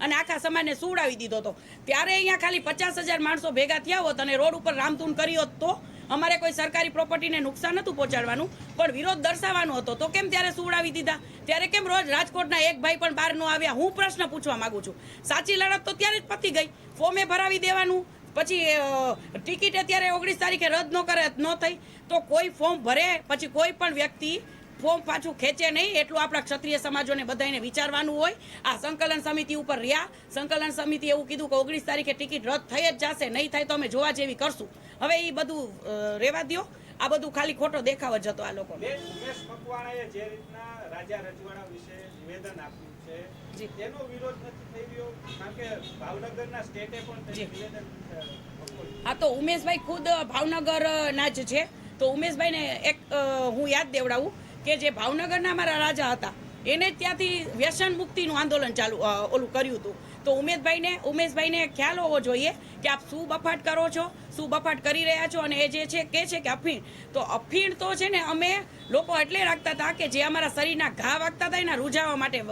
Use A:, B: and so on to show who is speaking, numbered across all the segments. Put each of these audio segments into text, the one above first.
A: અને આખા સમાજને સુવડાવી દીધો હતો. ત્યારે અહીંયા ખાલી પચાસ હજાર માણસો ભેગા થયા હોત અને રોડ ઉપર રામધૂન હોત તો અમારે કોઈ સરકારી પ્રોપર્ટીને નુકસાન નહોતું પહોંચાડવાનું, પણ વિરોધ દર્શાવવાનો હતો. તો કેમ ત્યારે સુવડાવી દીધા? ત્યારે કેમ રોજ રાજકોટના એક ભાઈ પણ બહાર ન આવ્યા? હું પ્રશ્ન પૂછવા માંગુ છું. સાચી લડત તો ત્યારે જ પતી ગઈ. ફોર્મે ભરાવી દેવાનું, પછી ટિકિટ અત્યારે ઓગણીસ તારીખે રદ ન કરે, ન થઈ, તો કોઈ ફોર્મ ભરે, પછી કોઈ પણ વ્યક્તિ ફોર્મ પાછું ખેંચે નહીં એટલું આપણા ક્ષત્રિય સમાજોને બધાને વિચારવાનું હોય. આ સંકલન સમિતિ ઉપર રહ્યા. સંકલન સમિતિ એવું કીધું કે ઓગણીસ તારીખે ટિકિટ રદ થઈ જ જશે નહીં થાય તો અમે જોવા જેવી કરશું. હવે એ બધું રહેવા દ્યો. આ બધું ખાલી ખોટો દેખાવ જ હતો આ
B: લોકો ઉમેશ મકવાણાએ જે રીતના રાજા રજવાડા વિશે નિવેદન આપ્યું છે તેનો વિરોધ નથી થઈ રહ્યો કારણ કે ભાવનગરના સ્ટેટે પણ નિવેદન
A: હા તો ઉમેશભાઈ ખુદ ભાવનગર ના જ છે. તો ઉમેશભાઈને એક હું યાદ દેવડાવું. કે જે ભાવનગરના અમારા રાજા હતા, એને ત્યાંથી વ્યસન મુક્તિનું આંદોલન ચાલુ ઓલું કર્યું હતું. તો ઉમેશભાઈને ઉમેશભાઈને ખ્યાલ હોવો જોઈએ કે આપ શું બફાટ કરો છો, શું બફાટ કરી રહ્યા છો અને એ જે છે, કે છે કે અફીણ. તો અફીણ તો છે ને અમે લોકો એટલે રાખતા હતા કે જે અમારા શરીરના ઘા વાગતા હતા, એના રૂઝાવા માટે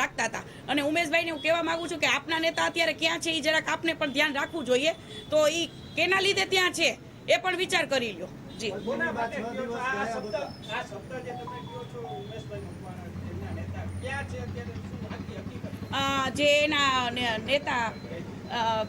A: રાખતા હતા. અને ઉમેશભાઈને હું કહેવા માંગુ છું કે આપના નેતા અત્યારે ક્યાં છે એ જરાક આપને પણ ધ્યાન રાખવું જોઈએ. તો એ કેના લીધે ત્યાં છે, એ પણ વિચાર કરી લ્યો. જી. એના નેતા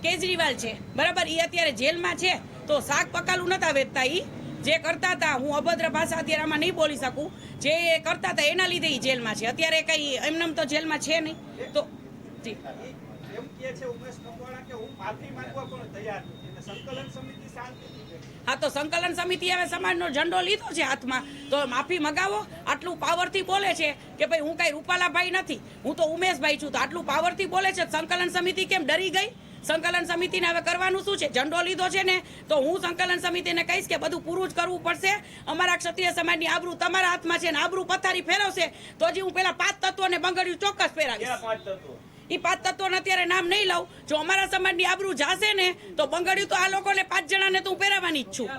A: કેજરીવાલ છે. બરાબર? એ અત્યારે જેલમાં છે. તો શાક પકાલું નતા વેચતા ઈ. જે કરતા હતા હું અભદ્ર ભાષા અત્યારે આમાં નહીં બોલી શકું. જે કરતા હતા એના લીધે એ જેલમાં છે. અત્યારે કઈ એમનેમ તો જેલમાં છે નહીં. તો જી.
B: એમ કહે છે ઉમેશ મકવાણા કે હું માફી માંગવા પણ તૈયાર નથી સંકલન સમિતિ શાંતિથી
A: હા તો સંકલન સમિતિ હવે સમાજનો ઝંડો લીધો છે હાથમાં. તો માફી મગાવો. આટલું પાવરથી બોલે છે કે ભાઈ હું કઈ રૂપાલાભાઈ નથી. હું તો ઉમેશભાઈ છું. તો આટલું પાવરથી બોલે છે. સંકલન સમિતિ કેમ ડરી ગઈ? સંકલન સમિતિને હવે કરવાનું શું છે? ઝંડો લીધો છે ને તો હું સંકલન સમિતિને કહીશ કે બધું પૂરું જ કરવું પડશે. અમારા ક્ષત્રિય સમાજની આબરૂ તમારા હાથમાં છે ને આબરૂ પથારી ફેરવશે તો હજી હું પેલા પાંચ તત્વોને બંગડ્યું ચોક્કસ ફેરાવીશ.
B: પાંચ તત્વો?
A: ઈ પાંચ તત્વોને અત્યારે નામ નહીં લઉં જો અમારા સમાજની આબરૂ જાશે ને, તો બંગડ્યું તો આ લોકોને પાંચ જણાને તો હું પહેરાવાની જ છું.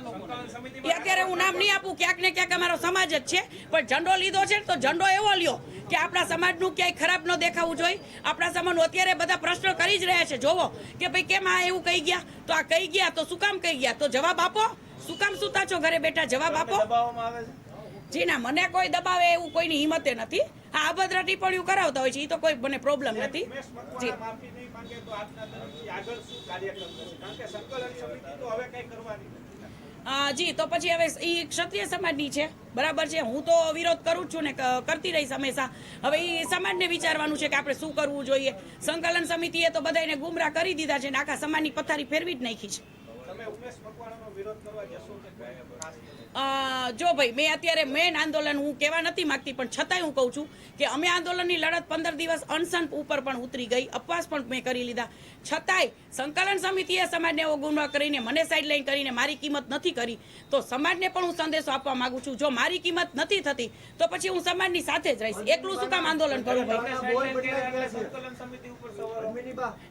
A: એ અત્યારે હું નામ નહીં આપું, ક્યાંક ને ક્યાંક અમારો સમાજ જ છે. પણ ઝંડો લીધો છે તો ઝંડો એવો લ્યો કે આપણા સમાજનું ક્યાંય ખરાબ ન દેખાવું જોઈએ. આપણા સમાજનું અત્યારે બધા પ્રશ્નો કરી જ રહ્યા છે. જોવો કે ભાઈ કેમ આ એવું કહી ગયા? તો આ કહી ગયા તો શું કામ કહી ગયા? તો જવાબ આપો. શું કામ સુતા છો ઘરે બેઠા? જવાબ આપો. જી ના મને કોઈ દબાવે એવું કોઈની હિંમતે નથી. હા અભદ્ર ટિપ્પણીઓ કરાવતા હોય છે એ તો કોઈ મને પ્રોબ્લેમ નથી. જી. જી તો પછી હવે એ ક્ષત્રિય સમાજની છે. બરાબર છે? હું તો વિરોધ કરું જ છું ને કરતી રહીશ હંમેશા. હવે એ સમાજને વિચારવાનું છે કે આપણે શું કરવું જોઈએ? સંકલન સમિતિએ તો બધાને ગુમરાહ કરી દીધા છે ને આખા સમાજની પથારી ફેરવી જ નાખી છે. જો ભાઈ મેં અત્યારે મેન આંદોલન હું કહેવા નથી માંગતી પણ છતાંય હું કહું છું કે અમે આંદોલનની લડત પંદર દિવસ અનશન ઉપર પણ ઉતરી ગઈ અપવાસ પણ મેં કરી લીધા. છતાંય સંકલન સમિતિએ સમાજને ગુમરાહ કરીને મને સાઈડ લાઈન કરીને મારી કિંમત નથી કરી તો સમાજને પણ હું સંદેશો આપવા માંગુ છું. જો મારી કિંમત નથી થતી તો પછી હું સમાજની સાથે જ રહીશ. એકલું શું કામ આંદોલન કરું ભાઈ?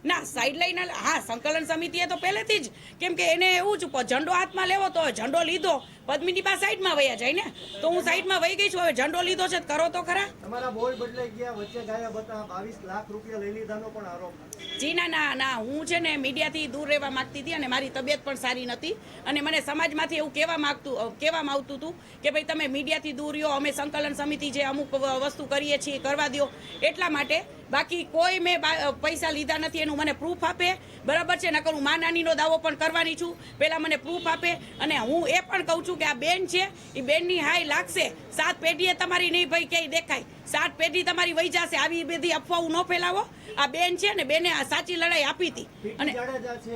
A: ના સાઈડ લાઈન હા સંકલન સમિતિએ તો પહેલેથી જ કેમ કે એને એવું જ ઝંડો હાથમાં લેવો તો ઝંડો લીધો પદ્મિની બા સાઈડમાં વયા જાય ને. તો હું સાઈડમાં વહી ગઈ છું હવે ઝંડો લીધો છે કરો તો ખરા.
C: તમારા બોલ બદલાઈ ગયા વચ્ચે ગાયબ હતા બાવીસ લાખ રૂપિયા લઈ લીધાનો પણ આરોપ.
A: જી ના ના ના હું છે ને મીડિયાથી દૂર રહેવા માંગતી હતી અને મારી તબિયત પણ સારી નથી અને મને સમાજમાંથી એવું કહેવા માગતું કહેવામાં આવતું હતું કે ભાઈ તમે મીડિયાથી દૂર રહ્યો અમે સંકલન સમિતિ જે અમુક વસ્તુ કરીએ છીએ કરવા દો એટલા માટે બાકી કોઈ મેં પૈસા લીધા નથી એનું મને પ્રૂફ આપે. બરાબર છે? નકર હું મા નાનીનો દાવો પણ કરવાની છું. પહેલાં મને પ્રૂફ આપે. અને હું એ પણ કહું છું કે આ બેન છે એ બેનની હાઈ લાગશે. સાત પેઢીએ તમારી નહીં ભાઈ ક્યાંય દેખાય. સાત પેઢી તમારી વહી જશે. આવી બધી અફવાઓ ન ફેલાવો. આ બેન છે ને બેને આ સાચી લડાઈ આપી હતી. અને